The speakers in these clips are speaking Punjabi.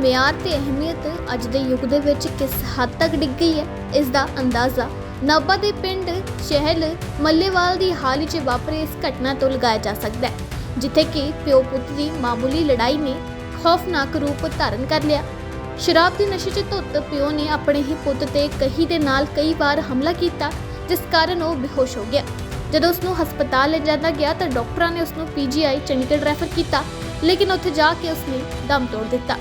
ਮਿਆਰ ਤੇ ਅਹਿਮੀਅਤ ਅੱਜ ਦੇ ਯੁੱਗ ਦੇ ਵਿੱਚ ਕਿਸ ਹੱਦ ਤੱਕ ਡਿੱਗ ਗਈ ਹੈ, ਇਸ ਦਾ ਅੰਦਾਜ਼ਾ ਨਾਭਾ ਦੇ ਪਿੰਡ ਸ਼ਹਿਲ ਮੱਲੇਵਾਲ ਦੀ ਹਾਲ ਹੀ 'ਚ ਇਸ ਘਟਨਾ ਤੋਂ ਲਗਾਇਆ ਜਾ ਸਕਦਾ ਹੈ, ਜਿੱਥੇ ਕਿ ਪਿਓ ਪੁੱਤ ਦੀ ਮਾਮੂਲੀ ਲੜਾਈ ਨੇ ਖੌਫਨਾਕ ਰੂਪ ਧਾਰਨ ਕਰ ਲਿਆ। ਸ਼ਰਾਬ ਦੇ ਨਸ਼ੇ 'ਚ ਧੁੱਤ ਪਿਓ ਨੇ ਆਪਣੇ ਹੀ ਪੁੱਤ ਤੇ ਕਹੀ ਦੇ ਨਾਲ ਕਈ ਵਾਰ ਹਮਲਾ ਕੀਤਾ, ਜਿਸ ਕਾਰਨ ਉਹ ਬੇਹੋਸ਼ ਹੋ ਗਿਆ। ਜਦੋਂ ਉਸ ਨੂੰ ਹਸਪਤਾਲ ਲੈ ਗਿਆ ਤਾਂ ਡਾਕਟਰਾਂ ਨੇ ਉਸ ਨੂੰ ਪੀਜੀਆਈ ਚੰਡੀਗੜ੍ਹ ਰੈਫਰ ਕੀਤਾ, ਲੇਕਿਨ ਉੱਥੇ ਜਾ ਕੇ ਉਸਨੇ ਦਮ ਤੋੜ ਦਿੱਤਾ।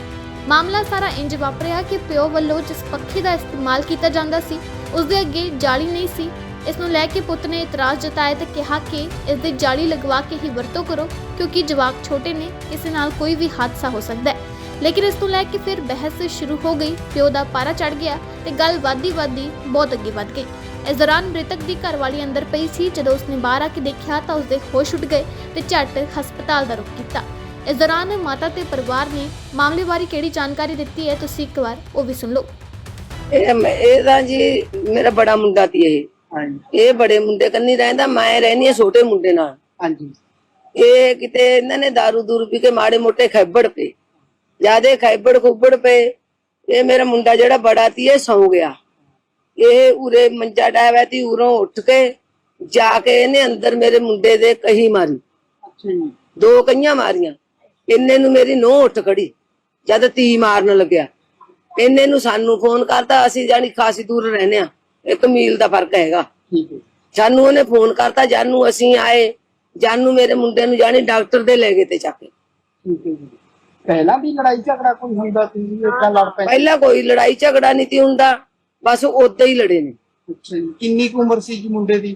ਮਾਮਲਾ ਸਾਰਾ ਇੰਜ ਵਾਪਰਿਆ ਕਿ ਪਿਓ ਵੱਲੋਂ ਜਿਸ ਪੱਖੇ ਦਾ ਇਸਤੇਮਾਲ ਕੀਤਾ ਜਾਂਦਾ ਸੀ ਉਸ ਦੇ ਅੱਗੇ ਜਾਲੀ ਨਹੀਂ ਸੀ। ਇਸ ਨੂੰ ਲੈ ਕੇ ਪੁੱਤ ਨੇ ਇਤਰਾਜ਼ ਜਤਾਇਆ ਤੇ ਕਿਹਾ ਕਿ ਇਸ ਦੇ ਜਾਲੀ ਲਗਵਾ ਕੇ ਹੀ ਵਰਤੋਂ ਕਰੋ, ਕਿਉਂਕਿ ਜਵਾਕ ਛੋਟੇ ਨੇ, ਕਿਸੇ ਨਾਲ ਕੋਈ ਵੀ ਹਾਦਸਾ ਹੋ ਸਕਦਾ ਹੈ। ਲੇਕਿਨ ਇਸ ਤੋਂ ਲੈ ਕੇ ਫਿਰ ਬਹਿਸ ਸ਼ੁਰੂ ਹੋ ਗਈ। ਪਿਓ ਦਾ ਪਾਰਾ ਚੜ ਗਿਆ ਤੇ ਗੱਲ ਵਾਦੀ ਵਾਦੀ ਬਹੁਤ ਅੱਗੇ ਵੱਧ ਗਈ। ਇਸ ਦੌਰਾਨ ਮ੍ਰਿਤਕ ਦੀ ਘਰਵਾਲੀ ਅੰਦਰ ਪਈ ਸੀ। ਜਦੋਂ ਉਸਨੇ ਬਾਹਰ ਆ ਕੇ ਦੇਖਿਆ ਤਾਂ ਉਸਦੇ ਹੋਸ਼ ਉੱਡ ਗਏ ਤੇ ਝੱਟ ਹਸਪਤਾਲ ਦਾ ਰੁਖ ਕੀਤਾ। ਇਸ ਦੌਰਾਨ ਮਾਤਾ ਤੇ ਪਰਿਵਾਰ ਨੇ ਮਾਮਲੇ ਬਾਰੇ ਕਿਹੜੀ ਜਾਣਕਾਰੀ ਦਿੱਤੀ ਹੈ ਤੁਸੀਂ ਇੱਕ ਵਾਰ ਉਹ ਵੀ ਸੁਣ ਲਓ। ਇਹ ਮੈਂ- ਇਹ ਤਾਂ ਜੀ ਮੇਰਾ ਬੜਾ ਮੁੰਡਾ ਤੀ ਇਹ। ਹਾਂਜੀ। ਇਹ ਬੜੇ ਮੁੰਡੇ ਕੰਨੀ ਰਹਿੰਦਾ ਮੈਂ ਰਹਿਨੀ ਆ ਛੋਟੇ ਮੁੰਡੇ ਨਾਲ। ਹਾਂਜੀ। ਇਹ ਕਿਤੇ ਇਹਨਾਂ ਨੇ दारू ਦੂਰ ਪੀ ਕੇ ਮਾੜੇ ਮੋਟੇ ਖੈਬੜ ਪਏ। ਜਿਆਦੇ ਖੈਬੜ ਖੁੱਬੜ ਪਏ। ਇਹ ਮੇਰਾ ਮੁੰਡਾ ਜਿਹੜਾ ਬੜਾ ਤੀ ਇਹ ਸੌ ਗਿਆ। ਇਹ ਉਰੇ ਮੰਜਾ ਡਾਇਆ ਤੀ ਉਰੋਂ ਉੱਠ ਕੇ ਜਾ ਕੇ ਇਹਨੇ ਅੰਦਰ ਮੇਰੇ ਮੁੰਡੇ ਦੇ ਕਹੀ ਮਾਰੀ। ਅੱਛਾ ਜੀ। ਦੋ ਕਈਆਂ ਮਾਰੀਆਂ। ਇੰਨੇ ਨੂੰ ਮੇਰੀ ਨੋਹ ਉੱਠ ਖੜੀ ਜਦ ਤੀ ਮਾਰਨ ਲੱਗਿਆ। ਇੰਨੇ ਨੂੰ ਸਾਨੂੰ ਫੋਨ ਕਰਤਾ ਅਸੀਂ ਜਾਨੀ ਖਾਸੀ ਦੂਰ ਰਹਿੰਦੇ ਆ ਇੱਕ ਮੀਲ ਦਾ ਫ਼ਰਕ ਹੈਗਾ। ਸਾਨੂੰ ਉਹਨੇ ਫੋਨ ਕਰਤਾ ਜਾਨੂੰ ਅਸੀਂ ਆਏ ਜਾਨੂੰ ਮੇਰੇ ਮੁੰਡੇ ਨੂੰ ਜਾਨੀ ਡਾਕਟਰ ਦੇ ਲੈ ਗਏ ਤੇ ਚੱਕ ਪਹਿਲਾਂ ਵੀ ਲੜਾਈ ਝਗੜਾ ਕੋਈ ਹੁੰਦਾ ਸੀ ਇਦਾਂ ਲੜ ਪਏ ਪਹਿਲਾਂ ਕੋਈ ਲੜਾਈ ਝਗੜਾ ਨਹੀਂ ਤੀ ਹੁੰਦਾ ਬਸ ਉਦਾਂ ਹੀ ਲੜੇ ਨੇ। ਕਿੰਨੀ ਕੁ ਉਮਰ ਸੀ ਜੀ ਮੁੰਡੇ ਦੀ?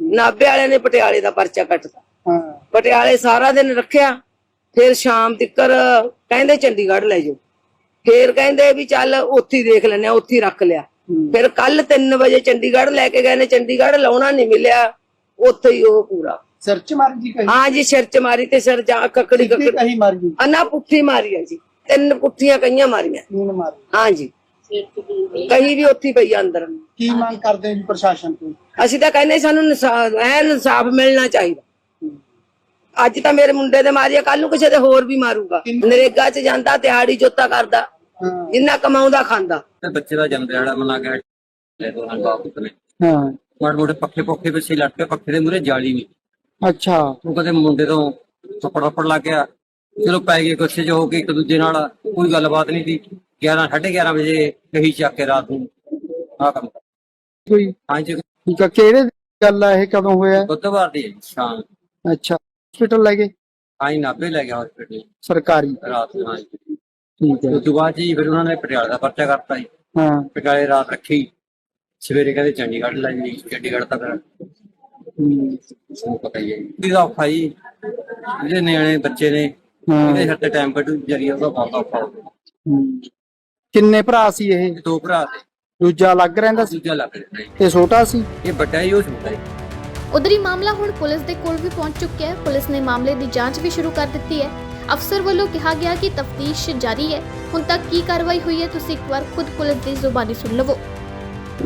ਨਾਭੇ ਵਾਲਿਆਂ ਨੇ ਪਟਿਆਲੇ ਦਾ ਪਰਚਾ ਕੱਟਤਾ। ਹਾਂ। ਪਟਿਆਲੇ ਸਾਰਾ ਦਿਨ ਰੱਖਿਆ ਫਿਰ ਸ਼ਾਮ ਤੱਕਰ ਕਹਿੰਦੇ ਚੰਡੀਗੜ੍ਹ ਲੈ ਜਾਓ। ਫਿਰ ਕਹਿੰਦੇ ਵੀ ਚੱਲ ਉੱਥੇ ਹੀ ਦੇਖ ਆ ਉੱਥੇ ਹੀ ਰੱਖ ਲਿਆ। ਫਿਰ ਕੱਲ 3 ਵਜੇ ਚੰਡੀਗੜ੍ਹ ਲੈ ਕੇ ਗਏ ਨੇ ਚੰਡੀਗੜ੍ਹ ਲਾਉਣਾ ਨਹੀਂ ਮਿਲਿਆ ਉੱਥੇ ਹੀ ਉਹ ਪੂਰਾ। ਸਿਰ ਚ ਮਾਰ ਜੀ ਕਹੀ? ਹਾਂ ਜੀ ਸਿਰ ਚ ਮਾਰੀ ਤੇ ਸਿਰ ਜਾ ਕੱਕੜੀ ਕੱਕੜੀ। ਕਹੀ ਮਾਰ ਜੀ? ਅਨਾ ਪੁੱਠੀ ਮਾਰੀ ਆ ਜੀ ਤਿੰਨ ਪੁੱਠੀਆਂ ਕਈਆਂ ਮਾਰੀਆਂ। ਤੀਨ ਮਾਰ। ਹਾਂ ਜੀ। ਕਹੀ ਵੀ ਉੱਥੇ ਪਈ ਆ ਅੰਦਰ। ਕੀ ਮੰਗ ਕਰਦੇ ਜੀ ਪ੍ਰਸ਼ਾਸਨ ਤੋਂ? ਅਸੀਂ ਤਾਂ ਕਹਿੰਦੇ ਸਾਨੂੰ ਇਨਸਾਫ ਐ ਇਨਸਾਫ ਮਿਲਣਾ ਚਾਹੀਦਾ। ਅੱਜ ਤਾਂ ਮੇਰੇ ਮੁੰਡੇ ਦੇ ਮਾਰੀਆ ਕੱਲ ਨੂੰ ਕਿਸੇ ਦੇ ਹੋਰ ਵੀ ਮਾਰੂਗਾ। ਨਰੇਗਾ 'ਚ ਜਾਂਦਾ ਦਿਹਾੜੀ ਜੋਤਾ ਕਰਦਾ ਹਾਂ। ਜਿੰਨਾ ਕਮਾਉਂਦਾ ਖਾਂਦਾ। ਤੇ ਬੱਚੇ ਦਾ ਜਨਮ ਦਿਹਾੜਾ ਮਨਾ ਕੇ ਲੈ ਦੋ ਹਨ ਬਾਪ ਨੇ ਹਾਂ। ਮਾੜੇ ਮੋਟੇ ਪੱਖੇ ਪੱਖੇ ਪਿੱਛੇ ਲੱਟ ਕੇ ਪੱਖੇ ਦੇ ਮੂਰੇ ਜਾਲੀ ਵੀ ਅੱਛਾ। ਉਹ ਕਦੇ ਮੁੰਡੇ ਤੋਂ ਥੱਪੜ ਥੱਪੜ ਲੱਗ ਗਿਆ। ਚਲੋ ਪੈ ਗਏ ਗੁੱਸੇ 'ਚ ਹੋ ਕੇ ਇੱਕ ਦੂਜੇ ਨਾਲ ਕੋਈ ਗੱਲਬਾਤ ਨਹੀਂ ਸੀ। 11 11:30 ਵਜੇ ਕਹੀ ਚੱਕ ਕੇ ਰਾਤ ਨੂੰ ਆ ਕੰਮ ਕੋਈ ਹਾਂਜੀ ਠੀਕ ਆ ਕਿਹੜੇ ਗੱਲ ਆ ਇਹ ਕਦੋਂ ਹੋਇਆ? ਬੁੱਧਵਾਰ ਦੀ ਹੈ ਜੀ ਸ਼ਾਮ। ਅੱਛਾ ਹਸਪੀਟਲ ਲੈ ਗਏ? ਆਈ ਨਾਭੇ ਲੈ ਗਿਆ ਹਸਪੀਟਲ ਸਰਕਾਰੀ। ਰਾਤ ਨੂੰ ਹਾਂਜੀ ਠੀਕ ਹੈ। ਉਸ ਤੋਂ ਬਾਅਦ ਜੀ ਫਿਰ ਉਹਨਾਂ ਨੇ ਪਟਿਆਲੇ ਦਾ ਪਰਚਾ ਕਰਤਾ ਜੀ। ਹਾਂ। ਪਟਿਆਲੇ ਰਾਤ ਰੱਖੀ। ਸਵੇਰੇ ਕਹਿੰਦੇ ਚੰਡੀਗੜ੍ਹ ਲੈ ਜੀ ਚੰਡੀਗੜ੍ਹ ਤੱਕ। ਹੂੰ, ਤੁਹਾਨੂੰ ਪਤਾ ਹੀ ਹੈ ਜੀ। ਇਹਦਾ ਔਖਾ ਜੀ। ਜਿਹੜੇ ਨਿਆਣੇ ਬੱਚੇ ਨੇ। ਹਾਂ। ਇਹਦੇ ਹੱਥੇ ਟਾਈਮ ਕੱਢੂ ਜਰੀਆ ਉਹਦਾ ਬਹੁਤ ਔਖਾ ਹੋ ਗਿਆ ਹੂੰ। ਕਿੰਨੇ ਭਰਾ ਸੀ ਇਹ? ਦੋ ਭਰਾ ਤੇ ਦੂਜਾ ਅਲੱਗ ਰਹਿੰਦਾ ਸੀ? ਦੂਜਾ ਲੱਗ ਰਿਹਾ ਜੀ ਤੇ ਛੋਟਾ ਸੀ? ਇਹ ਵੱਡਾ ਹੀ ਉਹ ਛੋਟਾ ਹੀ। ਉਧਰ ਹੀ ਮਾਮਲਾ ਹੁਣ ਪੁਲਿਸ ਦੇ ਕੋਲ ਵੀ ਪਹੁੰਚ ਚੁੱਕਿਆ ਹੈ। ਪੁਲਿਸ ਨੇ ਮਾਮਲੇ ਦੀ ਜਾਂਚ ਵੀ ਸ਼ੁਰੂ ਕਰ ਦਿੱਤੀ ਹੈ। ਅਫਸਰ ਵੱਲੋਂ ਕਿਹਾ ਗਿਆ ਕਿ ਤਫਤੀਸ਼ ਜਾਰੀ ਹੈ। ਹੁਣ ਤੱਕ ਕੀ ਕਾਰਵਾਈ ਹੋਈ ਹੈ ਤੁਸੀਂ ਇੱਕ ਵਾਰ ਖੁਦ ਪੁਲਿਸ ਦੀ ਜ਼ੁਬਾਨੀ ਸੁਣ ਲਵੋ।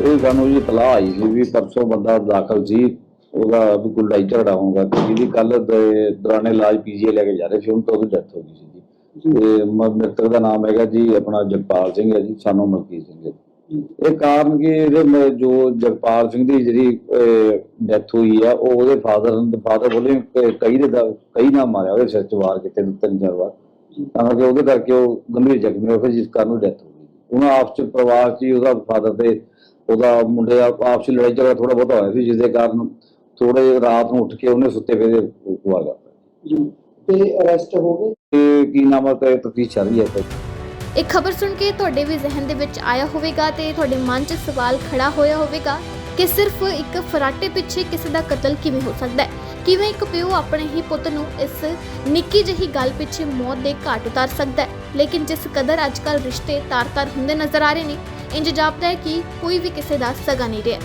ਇਹ ਸਾਨੂੰ ਜੀ ਤਲਾਹ ਆਈ ਸੀ ਵੀ ਪਰਸੋਂ ਬੰਦਾ ਦਾਖਲ ਸੀ। ਉਹਦਾ ਵੀ ਕੋਈ ਲੜਾਈ ਝਗੜਾ ਹੋਊਗਾ। ਤੇ ਜਿਹਦੀ ਕੱਲ ਦੇ ਦੌਰਾਨ ਇਲਾਜ ਪੀਜੀਏ ਲੈ ਕੇ ਜਾ ਰਹੇ ਸੀ ਉਹਨਾਂ ਤੋਂ ਉਹਦੀ ਡੈਥ ਹੋ ਗਈ ਸੀ। ਮ੍ਰਿਤਕ ਦਾ ਨਾਮ ਹੈਗਾ ਜੀ, ਆਪਣਾ ਜਗਪਾਲ ਸਿੰਘ ਹੈ ਜੀ, ਸਾਨੂੰ ਮਲਕੀਤ ਸਿੰਘ ਹੈ ਇਹ ਕਾਰਨ ਕਿ ਇਹਦੇ ਜੋ ਜਗਪਾਲ ਸਿੰਘ ਦੀ ਜਿਹੜੀ ਡੈਥ ਹੋਈ ਆ, ਉਹ ਉਹਦੇ ਫਾਦਰ ਫਾਦਰ ਬੋਲੇ ਕਈ ਦੇ ਕਈ ਨਾਲ ਮਾਰਿਆ ਉਹਦੇ ਸਿਰ ਚ ਵਾਰ ਕੀਤੇ ਤਿੰਨ, ਚਾਰ ਵਾਰ। ਤਾਂ ਕਿ ਉਹਦੇ ਕਰਕੇ ਉਹ ਗੰਭੀਰ ਜ਼ਖਮੀ ਹੋ ਗਿਆ ਜਿਸ ਕਾਰਨ ਉਹ ਡੈਥ ਹੋ ਗਈ। ਉਹਨਾਂ ਆਪਸ ਚ ਪਰਿਵਾਰ ਚ ਉਹਦਾ ਫਾਦਰ ਤੇ ਉਹਦਾ ਮੁੰਡੇ ਦਾ ਆਪਸ ਚ ਲੜਾਈ ਝਗੜਾ ਥੋੜਾ ਬਹੁਤਾ ਹੋਇਆ ਸੀ ਜਿਸ ਦੇ ਕਾਰਨ ਥੋੜੇ ਰਾਤ ਨੂੰ ਉੱਠ ਕੇ ਉਹਨੇ ਸੁੱਤੇ ਪਏ ਦੇ ਹੁਆ ਕਰਤਾ ਤੇ ਅਰੈਸਟ ਹੋ ਗਏ। ਤੇ ਕੀ ਨਾਮ ਹੈ ਤੇ ਤਫਤੀਸ਼ ਚੱਲ ਰਹੀ ਹੈ ਤੇ ਇਹ ਖਬਰ ਸੁਣ ਕੇ ਤੁਹਾਡੇ ਵੀ ਜ਼ਿਹਨ ਦੇ ਵਿੱਚ ਆਇਆ ਹੋਵੇਗਾ ਤੇ ਤੁਹਾਡੇ ਮਨ 'ਚ ਸਵਾਲ ਖੜਾ ਹੋਇਆ ਹੋਵੇਗਾ ਕਿ ਸਿਰਫ ਇੱਕ ਫਰਾਟੇ ਪਿੱਛੇ ਕਿਸੇ ਦਾ ਕਤਲ ਕਿਵੇਂ ਹੋ ਸਕਦਾ ਹੈ? ਕਿਵੇਂ ਇੱਕ ਪਿਓ ਆਪਣੇ ਹੀ ਪੁੱਤ ਨੂੰ ਇਸ ਨਿੱਕੀ ਜਿਹੀ ਗੱਲ ਪਿੱਛੇ ਮੌਤ ਦੇ ਘਾਟ ਉਤਾਰ ਸਕਦਾ ਹੈ? ਲੇਕਿਨ ਜਿਸ ਕਦਰ ਅੱਜਕੱਲ ਰਿਸ਼ਤੇ ਤਾਰ-ਤਾਰ ਹੁੰਦੇ ਨਜ਼ਰ ਆ ਰਹੇ ਨੇ ਇੰਜ ਜਾਪਦਾ ਹੈ ਕਿ ਕੋਈ ਵੀ ਕਿਸੇ ਦਾ ਸਗਾ ਨਹੀਂ ਰਿਹਾ।